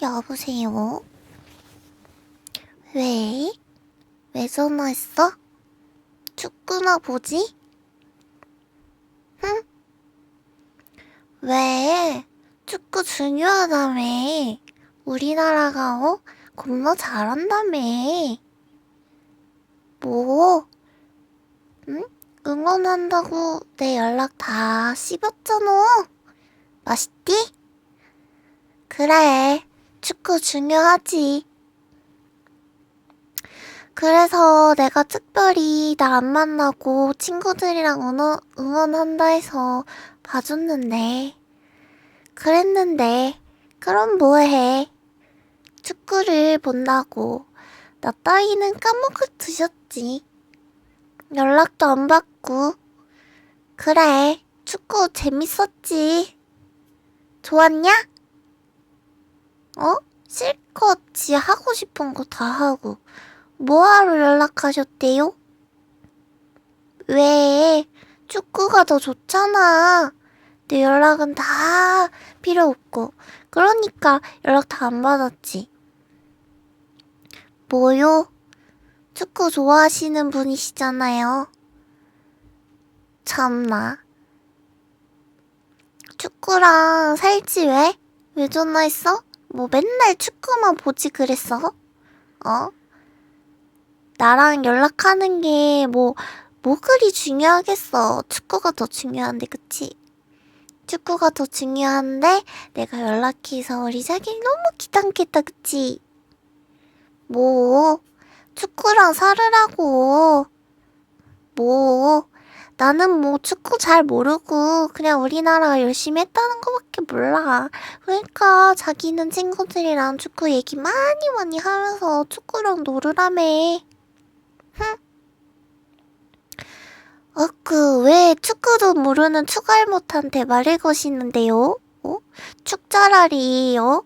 여보세요? 왜? 왜 전화했어? 축구나 보지? 응? 왜? 축구 중요하다며. 우리나라가, 어? 겁나 잘한다며. 뭐? 응? 응원한다고 내 연락 다 씹었잖아. 맛있디? 그래. 축구 중요하지. 그래서 내가 특별히 나 안 만나고 친구들이랑 응원, 응원한다 해서 봐줬는데. 그랬는데, 그럼 뭐해. 축구를 본다고. 나 따위는 까먹을 드셨지. 연락도 안 받고. 그래, 축구 재밌었지. 좋았냐? 어? 실컷 지 하고 싶은 거 다 하고 뭐하러 연락하셨대요? 왜? 축구가 더 좋잖아. 내 연락은 다 필요 없고 그러니까 연락 다 안 받았지. 뭐요? 축구 좋아하시는 분이시잖아요. 참나. 축구랑 살지 왜? 왜 전화했어? 뭐 맨날 축구만 보지 그랬어? 어? 나랑 연락하는 게 뭐, 뭐 그리 중요하겠어. 축구가 더 중요한데, 그치? 축구가 더 중요한데, 내가 연락해서 우리 자기 너무 기다겠다, 그치? 뭐, 축구랑 살으라고. 뭐, 나는 뭐 축구 잘 모르고 그냥 우리나라가 열심히 했다는 거밖에 몰라. 그러니까 자기는 친구들이랑 축구 얘기 많이 많이 하면서 축구랑 놀으라며. 흥? 어, 그, 왜 축구도 모르는 축알못한테 말을 거시는데요? 어? 축자라리, 어?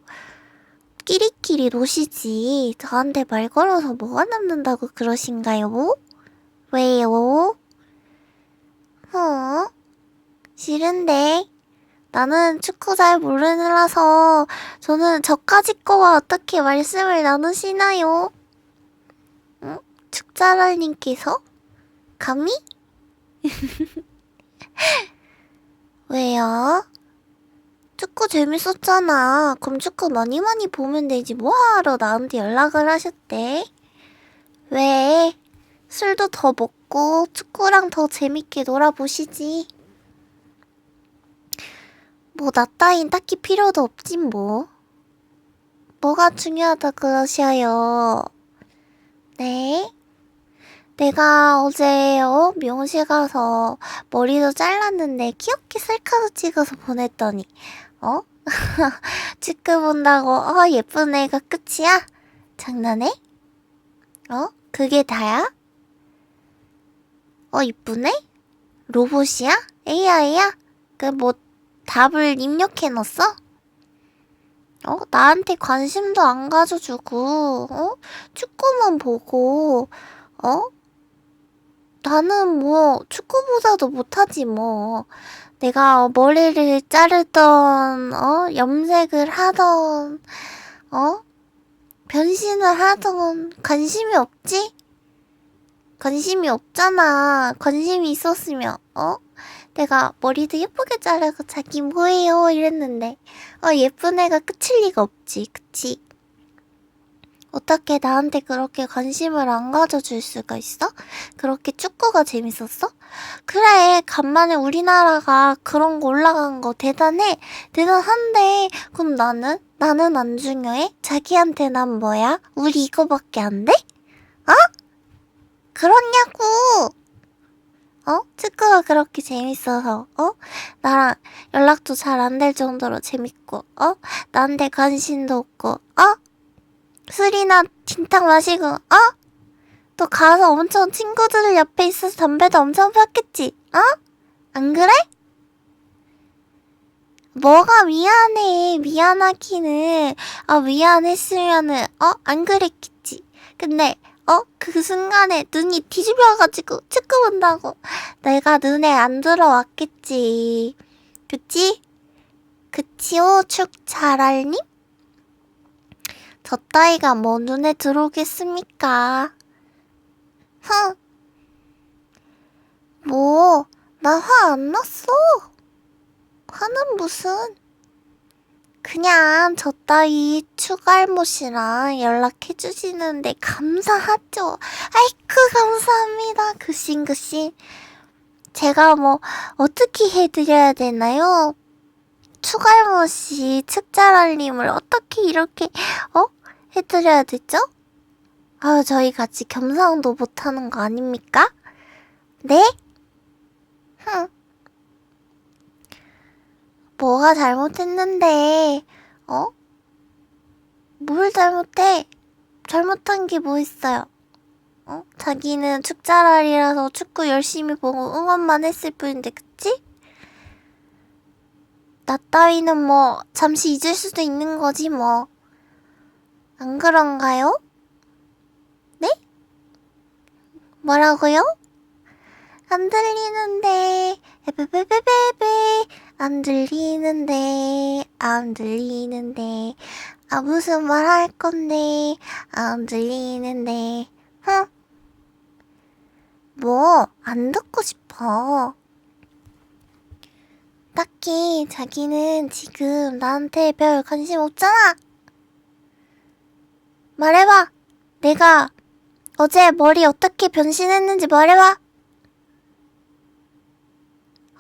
끼리끼리 노시지. 저한테 말 걸어서 뭐가 남는다고 그러신가요? 왜요? 어? 싫은데. 나는 축구 잘 모르느라서 저는 저까지 거와 어떻게 말씀을 나누시나요? 응? 축자랄님께서? 감히? 왜요? 축구 재밌었잖아. 그럼 축구 많이 많이 보면 되지. 뭐하러 나한테 연락을 하셨대? 왜? 술도 더 먹고 축구랑 더 재밌게 놀아보시지. 뭐, 나 따윈 딱히 필요도 없지, 뭐. 뭐가 중요하다 그러셔요. 네? 내가 어제, 어, 미용실 가서 머리도 잘랐는데 귀엽게 셀카도 찍어서 보냈더니, 어? 축구 본다고, 어, 예쁜 애가 끝이야? 장난해? 어? 그게 다야? 어, 이쁘네? 로봇이야? AI야? 그 뭐 답을 입력해 놨어? 어? 나한테 관심도 안 가져주고, 어? 축구만 보고, 어? 나는 뭐 축구보다도 못하지 뭐. 내가 머리를 자르던, 어? 염색을 하던, 어? 변신을 하던 관심이 없지? 관심이 없잖아. 관심이 있었으면, 어? 내가 머리도 예쁘게 자르고 자기 뭐해요? 이랬는데, 어, 예쁜 애가 끝일 리가 없지. 그치? 어떻게 나한테 그렇게 관심을 안 가져줄 수가 있어? 그렇게 축구가 재밌었어? 그래, 간만에 우리나라가 그런 거 올라간 거 대단해. 대단한데, 그럼 나는? 나는 안 중요해? 자기한테 난 뭐야? 우리 이거밖에 안 돼? 어? 그렇냐고! 어? 축구가 그렇게 재밌어서, 어? 나랑 연락도 잘 안 될 정도로 재밌고, 어? 나한테 관심도 없고, 어? 술이나 진탕 마시고, 어? 또 가서 엄청 친구들 옆에 있어서 담배도 엄청 폈겠지, 어? 안 그래? 뭐가 미안해. 미안하기는. 아, 미안했으면은, 어? 안 그랬겠지. 근데, 어? 그 순간에 눈이 뒤집혀가지고 축구 본다고. 내가 눈에 안 들어왔겠지. 그치? 그치요, 축 잘알님? 저 따위가 뭐 눈에 들어오겠습니까? 흥. 뭐, 나 화 안 났어. 화는 무슨. 그냥 저 따위 추갈못이랑 연락해주시는데 감사하죠. 아이쿠, 감사합니다. 그싱그싱. 제가 뭐, 어떻게 해드려야 되나요? 추갈못이 측자랄님을 어떻게 이렇게, 어? 해드려야 되죠? 아, 저희 같이 겸상도 못하는 거 아닙니까? 네? 흥. 뭐가 잘못했는데, 어? 뭘 잘못해? 잘못한 게 뭐 있어요? 어? 자기는 축자랄이라서 축구 열심히 보고 응원만 했을 뿐인데, 그치? 나 따위는 뭐, 잠시 잊을 수도 있는 거지, 뭐. 안 그런가요? 네? 뭐라고요? 안 들리는데, 에베베베베베, 안 들리는데, 안 들리는데, 아, 무슨 말 할 건데, 안 들리는데, 흥. 뭐, 안 듣고 싶어. 딱히 자기는 지금 나한테 별 관심 없잖아. 말해봐. 내가 어제 머리 어떻게 변신했는지 말해봐.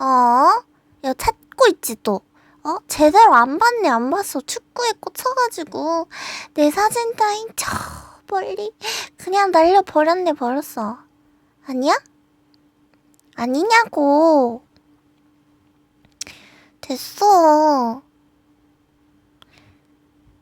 어? 야, 찾고 있지, 또. 어? 제대로 안 봤네, 안 봤어. 축구에 꽂혀가지고. 내 사진 따윈 저 멀리 그냥 날려버렸네, 버렸어. 아니야? 아니냐고. 됐어.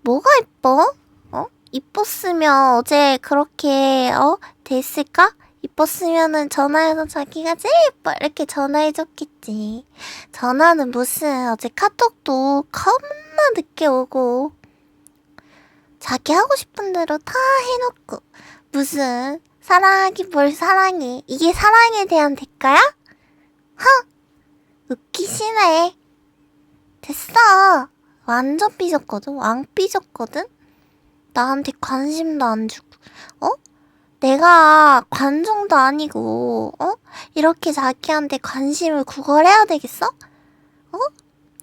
뭐가 이뻐? 어? 이뻤으면 어제 그렇게, 어? 됐을까? 이뻤으면은 전화해서 자기가 제일 예뻐 이렇게 전화해줬겠지. 전화는 무슨 어제 카톡도 겁나 늦게 오고 자기 하고 싶은 대로 다 해놓고 무슨 사랑하기 뭘 사랑해 이게 사랑에 대한 대가야? 허 웃기시네. 됐어. 완전 삐졌거든. 왕 삐졌거든. 나한테 관심도 안 주고 어? 내가 관종도 아니고, 어? 이렇게 자기한테 관심을 구걸해야 되겠어? 어?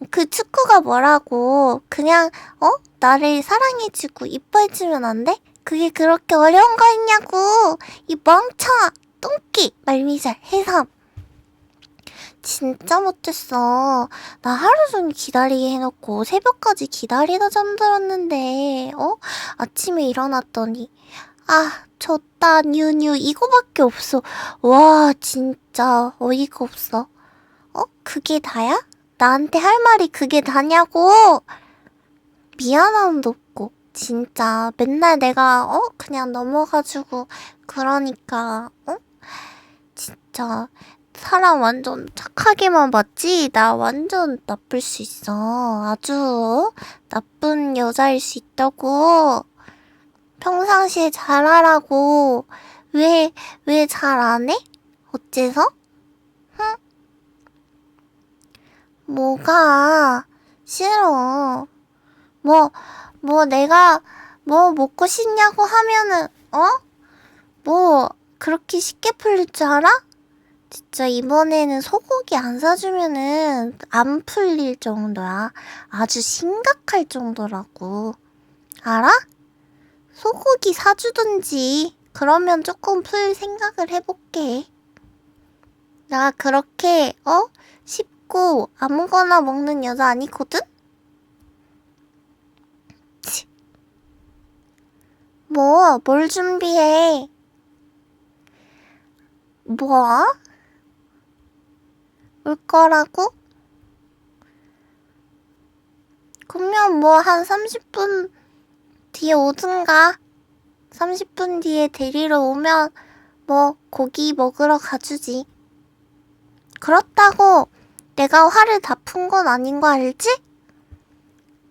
그 축구가 뭐라고, 그냥, 어? 나를 사랑해주고 이뻐해주면 안 돼? 그게 그렇게 어려운 거 있냐고! 이 멍청아! 똥끼! 말미잘! 해삼! 진짜 못했어. 나 하루 종일 기다리게 해놓고 새벽까지 기다리다 잠들었는데, 어? 아침에 일어났더니, 아, 졌다, 뉴뉴, 이거밖에 없어. 와, 진짜, 어이가 없어. 어? 그게 다야? 나한테 할 말이 그게 다냐고! 미안함도 없고, 진짜, 맨날 내가, 어? 그냥 넘어가지고, 그러니까, 어? 진짜, 사람 완전 착하게만 봤지? 나 완전 나쁠 수 있어. 아주, 나쁜 여자일 수 있다고. 평상시에 잘하라고. 왜, 왜 잘 안 해? 어째서? 흥? 뭐가 싫어. 뭐, 뭐 내가 뭐 먹고 싶냐고 하면은, 어? 뭐, 그렇게 쉽게 풀릴 줄 알아? 진짜 이번에는 소고기 안 사주면은 안 풀릴 정도야. 아주 심각할 정도라고. 알아? 소고기 사주든지 그러면 조금 풀 생각을 해볼게. 나 그렇게 어 쉽고 아무거나 먹는 여자 아니거든? 치. 뭐, 뭘 준비해? 뭐? 올 거라고? 그러면 뭐 한 30분 뒤에 오든가 30분 뒤에 데리러 오면 뭐 고기 먹으러 가주지. 그렇다고 내가 화를 다 푼 건 아닌 거 알지?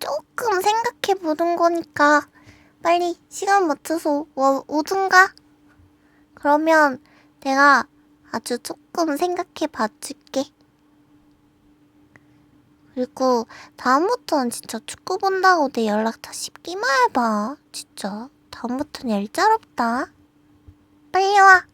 조금 생각해 보는 거니까 빨리 시간 맞춰서 오, 오든가? 그러면 내가 아주 조금 생각해 봐줄게. 그리고 다음부터는 진짜 축구 본다고 내 연락 다 씹기만 해봐. 진짜. 다음부터는 얄짤없다. 빨리 와.